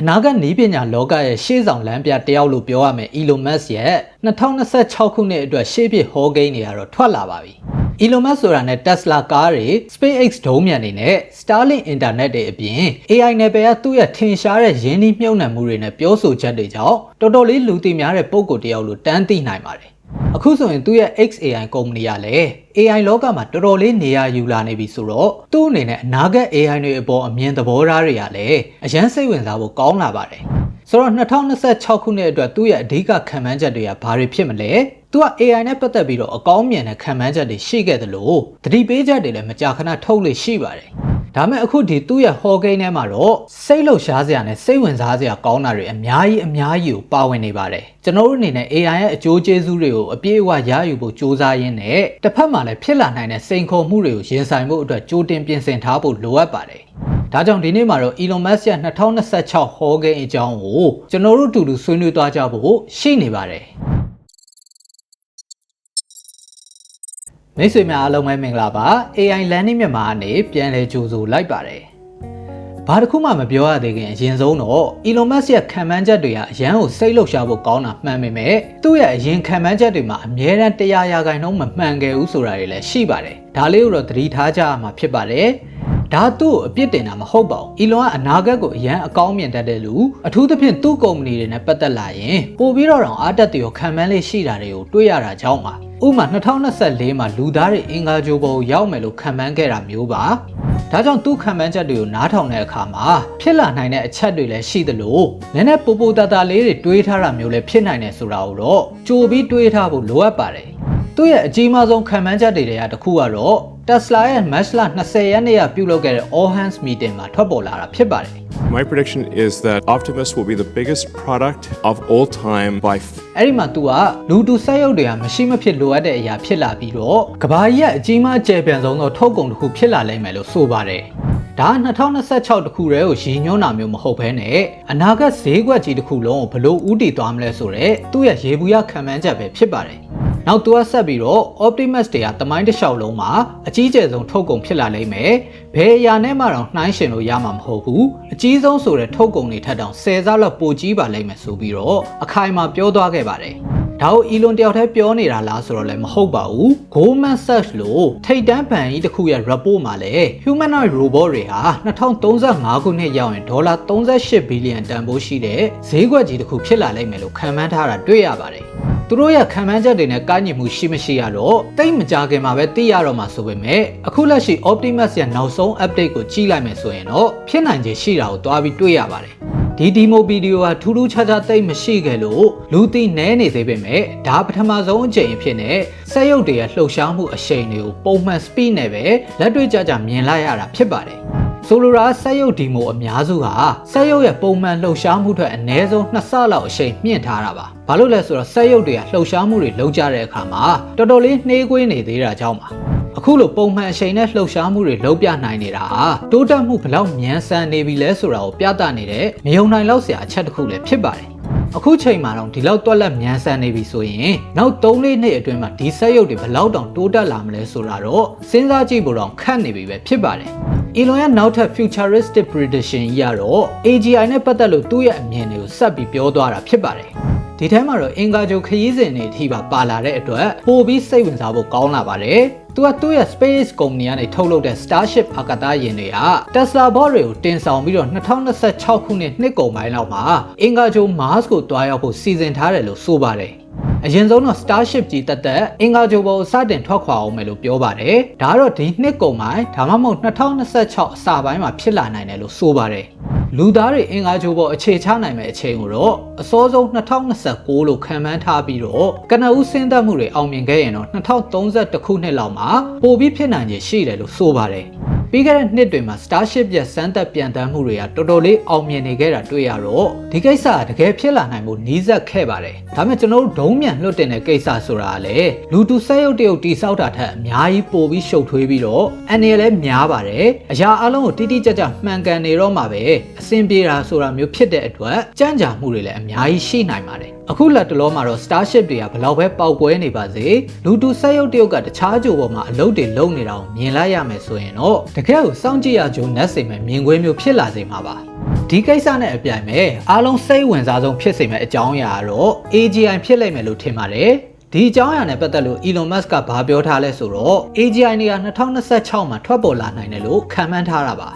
အနာဂတ်နီးပညာလောကရဲ့ရှေ့ဆောင်လမ်းပြတယောက်လို့ပြောရမယ် Elon Musk ရဲ့2026ခုနှစ်အတွက်ရှေ့ပြဟောကိန်းတွေကတော့ထွက်လာပါပြီ။ Elon Musk ဆိုတာနဲ့ Tesla ကားတွေ SpaceX ဒုံးမြန်တွေနဲ့ Starlink Internet တွေအပြင် AI နယ်ပယ်ကသူ့ရဲ့ထင်ရှားတဲ့ရင်းနှီးမြှုပ်နှံမှုတွေနဲ့ပြောဆိုချက်တွေကြောင့်တော်တော်လေးလူသိများတဲ့ပုံကိုယ်တယောက်လို့တန်းသိနိုင်ပါတယ်။ အခုဆိုရင်သူ့ရဲ့ XAI ကုမ္ပဏီကလည်း AI လောကမှာတော်တော်လေးနေရာယူလာနေပြီဆိုတော့သူ့အနေနဲ့အနာဂတ် AI တွေအပေါ်အမြင်သဘောထားတွေကလည်းအရန်စိတ်ဝင်စားဖို့ကောင်းလာပါတယ်။ဆိုတော့2026ခုနှစ်အတွက်သူ့ရဲ့အဓိကခံမှန်းချက်တွေကဘာတွေဖြစ်မလဲ။သူက AI နဲ့ပတ်သက်ပြီးတော့အကောင်းမြင်တဲ့ခံမှန်းချက်တွေရှိခဲ့တယ်လို့သတိပေးချက်တွေလည်းမကြာခဏထုတ်လို့ရှိပါတယ်။ ဒါမဲ့အခုဒီသူ့ရဲ့ဟော်ကိန်းထဲမှာတော့စိတ်လှုပ်ရှားစရာနဲ့စိတ်ဝင်စားစရာကောင်းတာတွေအများကြီးအများကြီးကိုပါဝင်နေပါတယ်ကျွန်တော်တို့အနေနဲ့ AI ရဲ့အကျိုးကျေးဇူးတွေကိုအပြည့်အဝရယူဖို့စ조사ရင်းနဲ့တစ်ဖက်မှာလည်းဖြစ်လာနိုင်တဲ့စိန်ခေါ်မှုတွေကိုရင်ဆိုင်ဖို့အတွက်ကြိုတင်ပြင်ဆင်ထားဖို့လိုအပ်ပါတယ်ဒါကြောင့်ဒီနေ့မှာတော့ Elon Musk ရဲ့2026ဟောကိန်းအကြောင်းကိုကျွန်တော်တို့အတူတူဆွေးနွေးသွားကြဖို့ရှိနေပါတယ် မိတ်ဆွေများအားလုံးပဲမင်္ဂလာပါ AI Learning မြန်မာအနေပြန်လည်ကြိုဆိုလိုက်ပါတယ်ဘာတစ်ခုမှမပြောရသေးခင်အရင်ဆုံးတော့ Elon Musk ရဲ့ခံမှန်းချက်တွေကအရန်ကိုစိတ်လှုပ်ရှားဖို့ကောင်းတာမှန်ပေမဲ့သူ့ရဲ့အရင်ခံမှန်းချက်တွေမှာအမြဲတမ်းတရားရာခိုင်နှုန်းမမှန်ခဲ့ဘူးဆိုတာတွေလည်းရှိပါတယ်ဒါလေးကိုတော့သတိထားကြရမှာဖြစ်ပါတယ် ဒါသူ့ကိုအပြစ်တင်တာမဟုတ်ပါဘူး။ Elon ကအနာဂတ်ကိုအရန်အကောင်းမြင်တတ်တဲ့လူအထူးသဖြင့်သူ့ကုမ္ပဏီတွေနဲ့ပတ်သက်လာရင်ပို့ပြီးတော့တော့အားတက်တယ်ကိုခံမှန်းလေးရှိတာတွေကိုတွေ့ရတာကြောင့်ပါ။ဥပမာ2024မှာလူသားတွေအင်္ဂါဂျိုပေါ်ကိုရောက်မယ်လို့ခံမှန်းခဲ့တာမျိုးပါ။ဒါကြောင့်သူ့ခံမှန်းချက်တွေကိုနားထောင်တဲ့အခါမှာဖြစ်လာနိုင်တဲ့အချက်တွေလည်းရှိသလိုနည်းနည်းပူပူတတလေးတွေတွေးထားတာမျိုးလည်းဖြစ်နိုင်တယ်ဆိုတာကိုတော့ကြိုပြီးတွေးထားဖို့လိုအပ်ပါတယ်။သူ့ရဲ့အကြီးမားဆုံးခံမှန်းချက်တွေတွေကတစ်ခုကတော့ Tesla ရဲ့ March လ20ရက်နေ့ကပြုလုပ်ခဲ့တဲ့ All Hands Meeting မှာထွက်ပေါ်လာတာဖြစ်ပါတယ် My prediction is that Optimus will be the biggest product of all time by f- အဲ့ဒီမှာ तू ကလူတူဆက်ရုပ်တွေကမရှိမဖြစ်လိုအပ်တဲ့အရာဖြစ်လာပြီးတော့ကဘာကြီးရဲ့အကြီးမားကျယ်ပြန့်ဆုံးသောထုတ်ကုန်တစ်ခုဖြစ်လာလိမ့်မယ်လို့ဆိုပါတယ်ဒါ2026တခုတည်းကိုရည်ညွှန်းတာမျိုးမဟုတ်ဘဲနဲ့အနာဂတ်ဈေးကွက်ကြီးတစ်ခုလုံးကိုဘလို့ဥတည်သွားမလဲဆိုတော့သူ့ရဲ့ရေဘူးရခံမှန်းချက်ပဲဖြစ်ပါတယ် နောက်သူကဆက်ပြီးတော့ Optimus တွေကတမိုင်းတစ်လျှောက်လုံးမှာအကြီးကျယ်ဆုံးထုတ်ကုန်ဖြစ်လာလိမ့်မယ်။ဘယ်အရာနဲ့မှတော့နှိုင်းရှင်လို့ရမှာမဟုတ်ဘူး။အကြီးဆုံးဆိုတဲ့ထုတ်ကုန်တွေထက်တောင်10ဆလောက်ပိုကြီးပါလိမ့်မယ်ဆိုပြီးတော့အခိုင်အမာပြောသွားခဲ့ပါတယ်။ဒါကို Elon တယောက်တည်းပြောနေတာလားဆိုတော့လည်းမဟုတ်ပါဘူး။ Goldman Sachs လို့ထိပ်တန်းဘဏ်ကြီးတစ်ခုရဲ့ report မှာလည်း humanoid robot တွေဟာ2035ခုနှစ်ရောက်ရင်ဒေါ်လာ38ဘီလီယံတန်ဖိုးရှိတဲ့ဈေးကွက်ကြီးတစ်ခုဖြစ်လာလိမ့်မယ်လို့ခန့်မှန်းထားတာတွေ့ရပါတယ်။ သူတို့ရဲ့ခံမှန်းချက်တွေနဲ့ကိုင်းညီမှုရှိမရှိရတော့တိတ်မကြခင်မှာပဲသိရတော့မှာဆိုပေမဲ့အခုလက်ရှိ Optimus ရဲ့နောက်ဆုံး update ကိုကြည့်လိုက်မယ်ဆိုရင်တော့ဖြစ်နိုင်ခြေရှိတာကိုတွားပြီးတွေ့ရပါတယ်ဒီဒီမိုဗီဒီယိုဟာထူးထူးခြားခြားသိမ့်မရှိခဲ့လို့လူသိနဲနေသေးပေမဲ့ဒါပထမဆုံးအကြိမ်အဖြစ်နဲ့ဆက်ရုပ်တွေရဲ့လှုပ်ရှားမှုအရှိန်တွေကိုပုံမှန် speed နဲ့ပဲလက်တွေ့ကြကြမြင်လိုက်ရတာဖြစ်ပါတယ်ဆိုလိုတာဆက်ရုပ်ဒီမိုအများစုဟာဆက်ရုပ်ရဲ့ပုံမှန်လှုပ်ရှားမှုတွေအနည်းဆုံး2ဆလောက်အရှိန်မြင့်ထားတာပါ ဘာလို့လဲဆိုတော့ဆက်ရုပ်တွေကလှုပ်ရှားမှုတွေလုပ်ကြတဲ့အခါမှာတော်တော်လေးနှေးကွေးနေသေးတာကြောင့်ပါအခုလိုပုံမှန်အချိန်နဲ့လှုပ်ရှားမှုတွေလုပ်ပြနိုင်နေတာဟာတိုးတက်မှုဘလောက်မြန်ဆန်နေပြီလဲဆိုတာကိုပြသနေတဲ့မယုံနိုင်လောက်စရာအချက်တစ်ခုလည်းဖြစ်ပါတယ်အခုချိန်မှာတော့ဒီလောက်တွက်လက်မြန်ဆန်နေပြီဆိုရင်နောက်3လေးနှစ်အတွင်းမှာဒီဆက်ရုပ်တွေဘယ်လောက်တောင်တိုးတက်လာမလဲဆိုတာတော့စဉ်းစားကြည့်ဖို့တော့ခက်နေပြီပဲဖြစ်ပါတယ်။ Elon ရဲ့နောက်ထပ် futuristic prediction ကြီးကတော့ AGI နဲ့ပတ်သက်လို့သူ့ရဲ့အမြင်တွေကိုဆက်ပြီးပြောသွားတာဖြစ်ပါတယ်။ ဒီထဲမှာတော့အင်္ဂါဂျိုခရီးစဉ်တွေအထိပါပါလာတဲ့အတွက်ပိုပြီးစိတ်ဝင်စားဖို့ကောင်းလာပါတယ်။သူကသူ့ရဲ့ space ကုမ္ပဏီကနေထုတ်လုပ်တဲ့ Starship အာကာသယာဉ်တွေက Tesla bot တွေကိုတင်ဆောင်ပြီးတော့2026ခုနှစ်နှစ်ကုန်ပိုင်းလောက်မှာအင်္ဂါဂျို Mars ကိုတွားရောက်ဖို့စီစဉ်ထားတယ်လို့ဆိုပါတယ်။ အရင်ဆုံးတော့ Starship ကြီးတက်တက်အင်္ဂါဂျိုဘောစတင်ထွက်ခွာအောင်မယ်လို့ပြောပါတယ်။ဒါကတော့ဒီနှစ်ကုန်ပိုင်းဒါမှမဟုတ်2026အစပိုင်းမှာဖြစ်လာနိုင်တယ်လို့ဆိုပါတယ်။လူသားတွေအင်္ဂါဂျိုဘောအခြေချနိုင်မယ့်အချိန်ကိုတော့အစောဆုံး2029လို့ခံမှန်းထားပြီးတော့ကနဦးဆင်းသက်မှုတွေအောင်မြင်ခဲ့ရင်တော့2031ခုနှစ်လောက်မှာပိုပြီးဖြစ်နိုင်ခြေရှိတယ်လို့ဆိုပါတယ်။ ပြီးခဲ့တဲ့နှစ်တွေမှာ Starship ရဲ့စမ်းသပ်ပြန်တမ်းမှုတွေကတော်တော်လေးအောင်မြင်နေခဲ့တာတွေ့ရတော့ဒီကိစ္စကတကယ်ဖြစ်လာနိုင်မှုနီးစပ်ခဲ့ပါတယ်။ဒါပေမဲ့ကျွန်တော်တို့ဒုံးမြန်လွတ်တင်တဲ့ကိစ္စဆိုတာကလည်းလူတူဆက်ရုပ်တရုပ်တိဆောက်တာထက်အများကြီးပိုပြီးရှုပ်ထွေးပြီးတော့အနေလည်းများပါတယ်။အရာအလုံးကိုတိတိကျကျမှန်ကန်နေတော့မှပဲအဆင်ပြေတာဆိုတာမျိုးဖြစ်တဲ့အတွက်ကြမ်းကြာမှုတွေလည်းအများကြီးရှိနိုင်ပါတယ်။ အခုလက်တလောမှာတော့ Starship တွေကဘလောက်ပဲပေါက်ကွဲနေပါစေလူတူစက်ရုပ်တရုတ်ကတခြားကြိုပေါ်မှာအလုပ်တွေလုပ်နေတာကိုမြင်လိုက်ရမယ်ဆိုရင်တော့တကယ်ကိုစောင့်ကြည့်ရကြုံနက်စိမ်မဲ့မြင်ကွင်းမျိုးဖြစ်လာစေမှာပါဒီကိစ္စနဲ့အပြိုင်ပဲအားလုံးစိတ်ဝင်စားဆုံးဖြစ်စေမဲ့အကြောင်းအရာကတော့ AGI ဖြစ်လိမ့်မယ်လို့ထင်ပါတယ်ဒီအကြောင်းအရာနဲ့ပတ်သက်လို့ Elon Musk ကဘာပြောထားလဲဆိုတော့ AGI နေရာ2026မှာထွက်ပေါ်လာနိုင်တယ်လို့ခန့်မှန်းထားတာပါ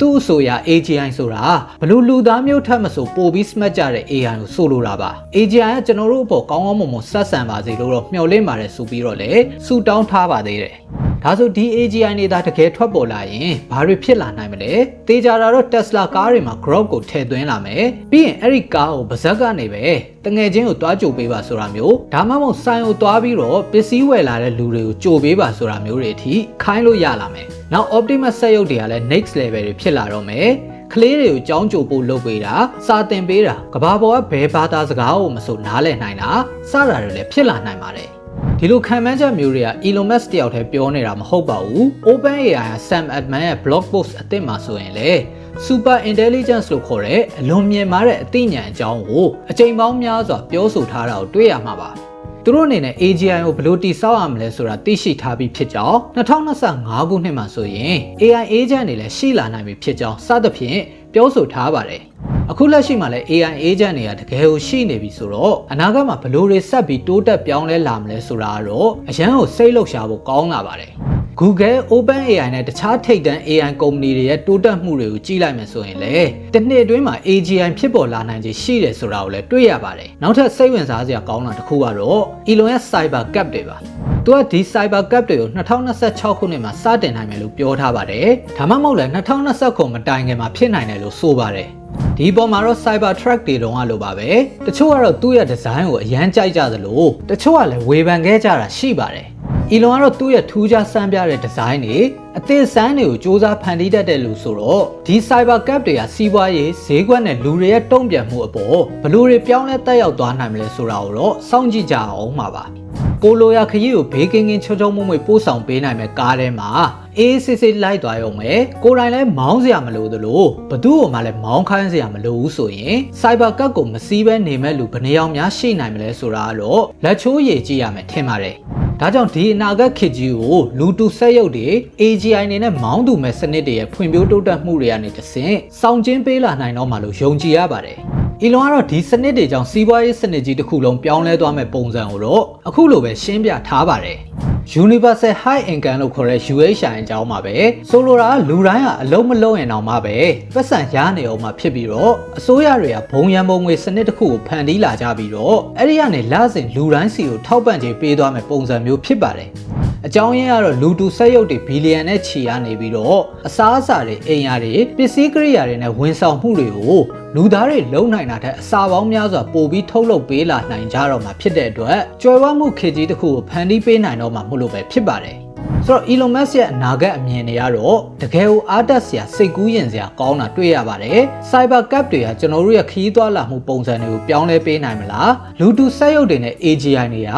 သူ့အဆိုအရ AGI ဆိုတာဘလို့လူသားမျိုးထက်မဆိုပိုပြီး smart ကြတဲ့ AI ကိုဆိုလိုတာပါ AGI ကကျွန်တော်တို့အပေါ်ကောင်းကောင်းမွန်မွန်ဆက်ဆံပါစေလို့တော့မျှော်လင့်ပါတယ်ဆိုပြီးတော့လည်းဆူတောင်းထားပါသေးတယ် ဒါဆိုဒီ AGI နေတာတကယ်ထွက်ပေါ်လာရင်ဘာတွေဖြစ်လာနိုင်မလဲတေချာတာတော့ Tesla ကားတွေမှာ Grok ကိုထည့်သွင်းလာမယ်ပြီးရင်အဲ့ဒီကားကိုပါဇက်ကနေပဲတငယ်ချင်းကိုတွားကြိုပေးပါဆိုတာမျိုးဒါမှမဟုတ်ဆိုင်ကိုတွားပြီးတော့ပစ္စည်းဝယ်လာတဲ့လူတွေကိုကြိုပေးပါဆိုတာမျိုးတွေအထိခိုင်းလို့ရလာမယ်နောက် Optimus စက်ရုပ်တွေကလည်း next level တွေဖြစ်လာတော့မယ်ကလေးတွေကိုကြောင်းကြိုဖို့လုပ်ပေးတာစာသင်ပေးတာကဘာပေါ်ကဘဲဘာသာစကားကိုမဆိုနားလည်နိုင်တာစတာတွေလည်းဖြစ်လာနိုင်ပါတယ် ဒီလိုခံမှန်းချက်မျိုးတွေက Elon Musk တယောက်တည်းပြောနေတာမဟုတ်ပါဘူး OpenAI က Sam Altman ရဲ့ blog post အသစ်မှာဆိုရင်လေ super intelligence လို့ခေါ်တဲ့အလွန်မြင့်မားတဲ့အသိဉာဏ်အကြောင်းကိုအချိန်ပေါင်းများစွာပြောဆိုထားတာကိုတွေ့ရမှာပါသူတို့အနေနဲ့ AGI ကိုဘယ်လိုတိစောက်ရမလဲဆိုတာသိရှိထားပြီးဖြစ်ကြောင်း2025ခုနှစ်မှာဆိုရင် AI agent တွေလည်းရှိလာနိုင်ပြီဖြစ်ကြောင်းစသဖြင့်ပြောဆိုထားပါတယ် အခုလက်ရှိမှာလည်း AI agent တွေကတကယ်ကိုရှိနေပြီဆိုတော့အနာဂတ်မှာဘယ်လိုတွေဆက်ပြီးတိုးတက်ပြောင်းလဲလာမလဲဆိုတာကတော့အရန်ကိုစိတ်လှုပ်ရှားဖို့ကောင်းလာပါတယ် Google OpenAI နဲ့တခြားထိပ်တန်း AI ကုမ္ပဏီတွေရဲ့တိုးတက်မှုတွေကိုကြည့်လိုက်မယ်ဆိုရင်လေတစ်နှစ်အတွင်းမှာ AGI ဖြစ်ပေါ်လာနိုင်ခြေရှိတယ်ဆိုတာကိုလည်းတွေ့ရပါတယ်။နောက်ထပ်စိတ်ဝင်စားစရာကောင်းတာတစ်ခုကတော့ Elon ရဲ့ Cyber Cap တွေပါ။သူကဒီ Cyber Cap တွေကို2026ခုနှစ်မှာစတင်နိုင်မယ်လို့ပြောထားပါတယ်။ဒါမှမဟုတ်လည်း2029မတိုင်ခင်မှာဖြစ်နိုင်တယ်လို့ဆိုပါတယ်။ ဒီပေါ်မှာတော့ Cyber Truck တွေတုန်းကလိုပါပဲတချို့ကတော့သူ့ရဲ့ဒီဇိုင်းကိုအရန်ကြိုက်ကြသလိုတချို့ကလည်းဝေဖန်ခဲ့ကြတာရှိပါတယ်။ Elon ကတော့သူ့ရဲ့ထူးခြားစမ်းပြတဲ့ဒီဇိုင်းတွေ အသစ်စမ်းတွေကိုစ조사ဖန်တီးတတ်တဲ့လူဆိုတော့ဒီ Cyber Cap တွေကစီးပွားရေးဈေးကွက်နဲ့လူတွေရဲ့တုံ့ပြန်မှုအပေါ်ဘယ်လို့တွေပြောင်းလဲတက်ရောက်သွားနိုင်မလဲဆိုတာကိုတော့စောင့်ကြည့်ကြအောင်ပါပါကိုလိုရာခရီးကိုဘေးကင်းကင်းချောချောမွမွေပို့ဆောင်ပေးနိုင်မဲ့ကားထဲမှာအေးစစ်စစ်လိုက်သွားရုံပဲကိုယ်တိုင်လည်းမောင်းစရာမလိုသလိုဘသူ့ကိုမှလည်းမောင်းခိုင်းစရာမလိုဘူးဆိုရင် Cyber Cap ကိုမစည်းဘဲနေမဲ့လူဘယ်နှယောက်များရှိနိုင်မလဲဆိုတာကတော့လက်ချိုးရည်ကြည့်ရမယ်ထင်ပါတယ် ဒါကြောင့်ဒီအနာဂတ်ခေတ်ကြီးကိုလူတူဆက်ရုပ်တွေ AGI အနေနဲ့မောင်းသူမဲ့စနစ်တွေရဲ့ဖွံ့ဖြိုးတိုးတက်မှုတွေကနေတဆင့်စောင့်ကျင်းပေးလာနိုင်တော့မှလို့ယုံကြည်ရပါတယ်။ Elon ကတော့ဒီစနစ်တွေကြောင့်စီးပွားရေးစနစ်ကြီးတစ်ခုလုံးပြောင်းလဲသွားမဲ့ပုံစံကိုတော့အခုလိုပဲရှင်းပြထားပါတယ်။ Universal High Income လို့ခေါ်တဲ့ UHI အကြောင်းမှာပဲဆိုလိုတာကလူတိုင်းကအလုံးမလုံးရင်တော့မှပဲပတ်စံရနေအောင်မှဖြစ်ပြီးတော့အစိုးရတွေကဘုံရန်ပုံငွေစနစ်တစ်ခုကိုဖန်တီးလာကြပြီးတော့အဲ့ဒီကနေလစဉ်လူတိုင်းစီကိုထောက်ပံ့ကြေးပေးသွားမဲ့ပုံစံမျိုးဖြစ်ပါတယ် အကြောင်းရင်းကတော့လူတူဆက်ရုပ်တွေဘီလီယံနဲ့ချီရနေပြီးတော့အစားအစာတွေအိမ်ယာတွေပစ္စည်းကိရိယာတွေနဲ့ဝန်ဆောင်မှုတွေကိုလူသားတွေလုံနိုင်တာတဲ့အစာပေါင်းများစွာပို့ပြီးထုတ်လုပ်ပေးလာနိုင်ကြတော့မှာဖြစ်တဲ့အတွက်ကြွယ်ဝမှုခေတ်ကြီးတစ်ခုကိုဖန်တီးပေးနိုင်တော့မှာမို့လို့ပဲဖြစ်ပါတယ် ဆိုတော့ Elon Musk ရဲ့အနာဂတ်အမြင်တွေကတော့တကယ်ကိုအားတက်စရာစိတ်ကူးရင်စရာကောင်းတာတွေ့ရပါတယ်။ Cyber Cap တွေကကျွန်တော်တို့ရဲ့ခရီးသွားလာမှုပုံစံတွေကိုပြောင်းလဲပေးနိုင်မလား။လူတူစက်ရုပ်တွေနဲ့ AGI တွေက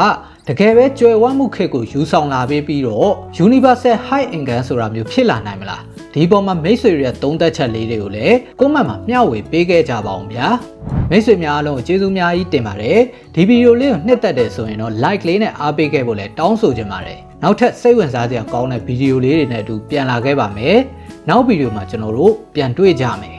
တကယ်ပဲကြွယ်ဝမှုခေတ်ကိုယူဆောင်လာပေးပြီးတော့ Universal High Income ဆိုတာမျိုးဖြစ်လာနိုင်မလား။ဒီပေါ်မှာမိတ်ဆွေတွေရဲ့သုံးသက်ချက်လေးတွေကိုလည်းကွန်မန့်မှာမျှဝေပေးခဲ့ကြပါအောင်ဗျာ။မိတ်ဆွေများအားလုံးကိုကျေးဇူးများကြီးတင်ပါတယ်ဒီဗီဒီယိုလေးကိုနှစ်သက်တယ်ဆိုရင်တော့ like လေးနဲ့အားပေးခဲ့ဖို့လည်းတောင်းဆိုချင်ပါတယ် နောက်ထပ်စိတ်ဝင်စားစရာကောင်းတဲ့ဗီဒီယိုလေးတွေနဲ့အတူပြန်လာခဲ့ပါမယ်နောက်ဗီဒီယိုမှာကျွန်တော်တို့ပြန်တွေ့ကြမယ်